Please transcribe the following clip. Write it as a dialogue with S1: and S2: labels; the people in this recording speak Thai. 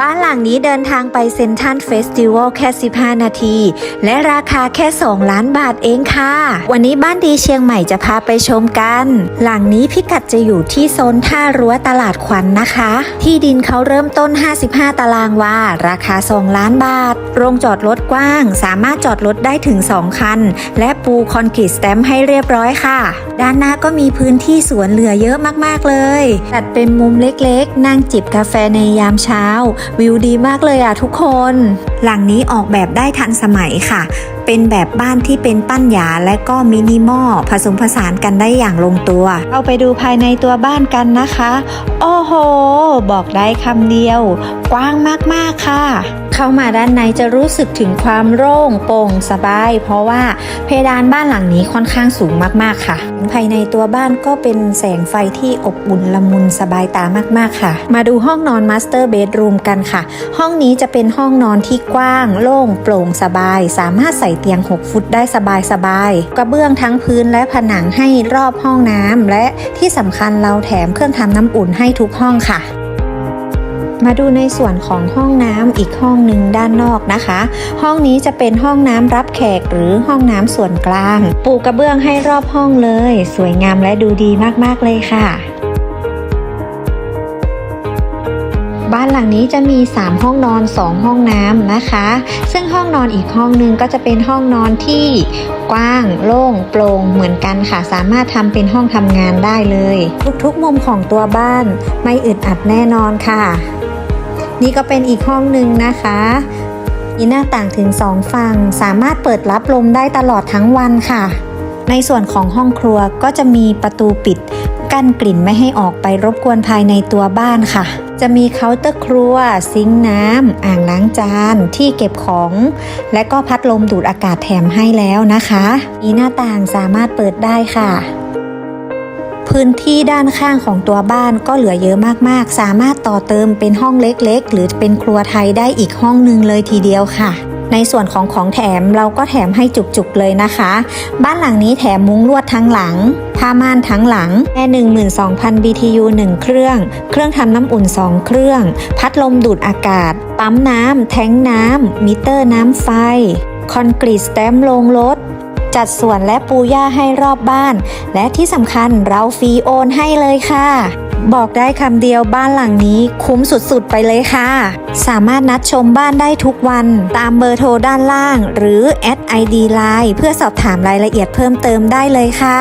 S1: บ้านหลังนี้เดินทางไปเซนทันเฟสติวัลแค่ 15 นาที และราคาแค่ 2 ล้านบาทเองค่ะ วันนี้บ้านดีเชียงใหม่จะพาไปชมกัน หลังนี้พิกัดจะอยู่ที่โซนท่ารั้วตลาดขวัญนนะคะ ที่ดินเขาเริ่มต้น 55 ตารางวาราคา 2 ล้านบาท โรงจอดรถกว้าง สามารถจอดรถได้ถึง 2 คัน และปูคอนกรีตสแตมป์ให้เรียบร้อยค่ะ ด้านหน้าก็มีพื้นที่สวนเหลือเยอะมากๆเลย จัดเป็นมุมเล็กๆ นั่งจิบกาแฟในยามเช้าวิวดีมากเลยอะทุกคนหลังนี้ออกแบบได้ทันสมัยค่ะ เป็นแบบบ้านที่เป็นปั้นหยาและก็มินิมอลผสมผสานกันได้อย่างลงตัวเอาไปดูภายในตัวบ้านกันนะคะ โอ้โห บอกได้คำเดียว กว้างมากๆค่ะ เข้ามาด้านในจะรู้สึกถึงความโล่งโปร่งสบาย เพราะว่าเพดานบ้านหลังนี้ค่อนข้างสูงมากๆค่ะ ภายในตัวบ้านก็เป็นแสงไฟที่อบอุ่นละมุนสบายตามากๆค่ะ มาดูห้องนอนมาสเตอร์เบดรูมกันค่ะ ห้องนี้จะเป็นห้องนอนที่กว้าง โล่ง โปร่งสบาย สามารถใส่เตียง 6 ฟุตได้สบายๆกระเบื้องทั้งพื้นและผนังให้รอบห้องน้ำและที่สำคัญเราแถมเครื่องทำน้ำอุ่นให้ทุกห้องค่ะมาดูในส่วนของห้องน้ำอีกห้องหนึ่งด้านนอกนะคะ ห้องนี้จะเป็นห้องน้ำรับแขกหรือห้องน้ำส่วนกลาง ปูกระเบื้องให้รอบห้องเลย สวยงามและดูดีมากๆเลยค่ะ บ้านหลังนี้จะมี 3 ห้องนอน 2 ห้องน้ำนะคะ ซึ่งห้องนอนอีกห้องหนึงก็จะเป็นห้องนอนที่กว้าง โล่งโปร่งเหมือนกันค่ะ สามารถทำเป็นห้องทำงานได้เลย ทุกๆมุมของตัวบ้านไม่อึดอัดแน่นอนค่ะ นี่ก็เป็นอีกห้องหนึ่งนะคะมีหน้าต่างถึงสองฝั่ง สามารถเปิดรับลมได้ตลอดทั้งวันค่ะ ในส่วนของห้องครัวก็จะมีประตูปิด กั้นกลิ่นไม่ให้ออกไปรบกวนภายในตัวบ้านค่ะ จะมีเคาน์เตอร์ครัว ซิงน้ำอ่างล้างจาน ที่เก็บของ และก็พัดลมดูดอากาศแถมให้แล้วนะคะมีหน้าต่างสามารถเปิดได้ค่ะพื้นที่ด้านข้างของตัวบ้านก็เหลือเยอะมากๆ สามารถต่อเติมเป็นห้องเล็กๆ หรือเป็นครัวไทยได้อีกห้องหนึ่งเลยทีเดียวค่ะ ในส่วนของของแถมเราก็แถมให้จุกๆเลยนะคะ บ้านหลังนี้แถมมุ้งลวดทั้งหลัง ผ้าม่านทั้งหลังแอร์12,000 BTU 1 เครื่อง เครื่องทำน้ำอุ่น 2 เครื่อง พัดลมดูดอากาศ ปั๊มน้ำ แทงน้ำ มิเตอร์น้ำไฟ คอนกรีตสแตมป์ลงรถ จัดสวนและปูหญ้าให้รอบบ้าน และที่สำคัญเราฟรีโอนให้เลยค่ะ บอกได้คำเดียวบ้านหลังนี้คุ้มสุดๆไปเลยค่ะ สามารถนัดชมบ้านได้ทุกวันตามเบอร์โทรด้านล่าง หรือแอด ID Line เพื่อสอบถามรายละเอียดเพิ่มเติมได้เลยค่ะ